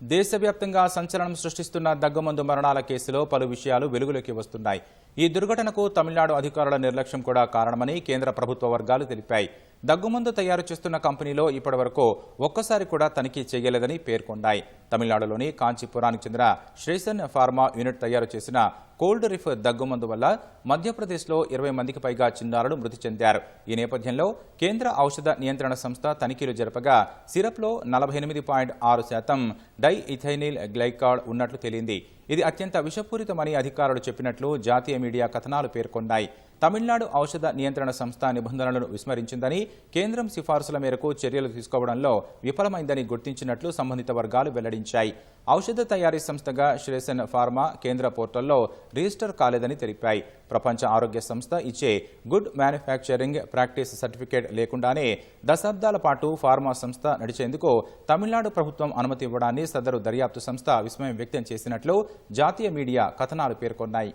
దేశవ్యాప్తంగా సంచలనం సృష్టిస్తున్న దగ్గుమందు మరణాల కేసులో పలు విషయాలు వెలుగులోకి వస్తున్నాయి. ఈ దుర్ఘటనకు తమిళనాడు అధికారుల నిర్లక్ష్యం కూడా కారణమని కేంద్ర ప్రభుత్వ వర్గాలు తెలిపాయి. దగ్గుమందు తయారు చేస్తున్న కంపెనీలో ఇప్పటివరకు ఒక్కసారి కూడా తనిఖీ చేయలేదని పేర్కొన్నాయి. తమిళనాడులోని కాంచీపురానికి చెందిన శ్రేసన్ ఫార్మా యూనిట్ తయారు చేసిన కోల్డ్ రిఫ్ దగ్గుమందు వల్ల మధ్యప్రదేశ్లో ఇరవై మందికి పైగా చిన్నారులు మృతి చెందారు. ఈ నేపథ్యంలో కేంద్ర ఔషధ నియంత్రణ సంస్థ తనిఖీలు జరపగా సిరప్లో నలభై ఎనిమిది పాయింట్ ఆరు శాతం డై ఇథైనిల్ గ్లైకాడ్ ఉన్నట్లు తేలింది. ఇది అత్యంత విషపూరితమని అధికారులు చెప్పినట్లు జాతీయ మీడియా కథనాలు పేర్కొన్నాయి. తమిళనాడు ఔషధ నియంత్రణ సంస్థ నిబంధనలను విస్మరించిందని కేంద్రం సిఫార్సుల మేరకు చర్యలు తీసుకోవడంలో విఫలమైందని గుర్తించినట్లు సంబంధిత వర్గాలు వెల్లడించాయి ఔషధ తయారీ సంస్థగా శ్రేసన్ ఫార్మా కేంద్ర పోర్టల్లో రిజిస్టర్ కాలేదని తెలిపాయి. ప్రపంచ ఆరోగ్య సంస్థ ఇచ్చే గుడ్ మ్యానుఫ్యాక్చరింగ్ ప్రాక్టీస్ సర్టిఫికేట్ లేకుండానే దశాబ్దాల పాటు ఫార్మా సంస్థ నడిచేందుకు తమిళనాడు ప్రభుత్వం అనుమతి ఇవ్వడాన్ని సదరు దర్యాప్తు సంస్థ విస్మయం వ్యక్తం చేసినట్లు జాతీయ మీడియా కథనాలు పేర్కొన్నాయి.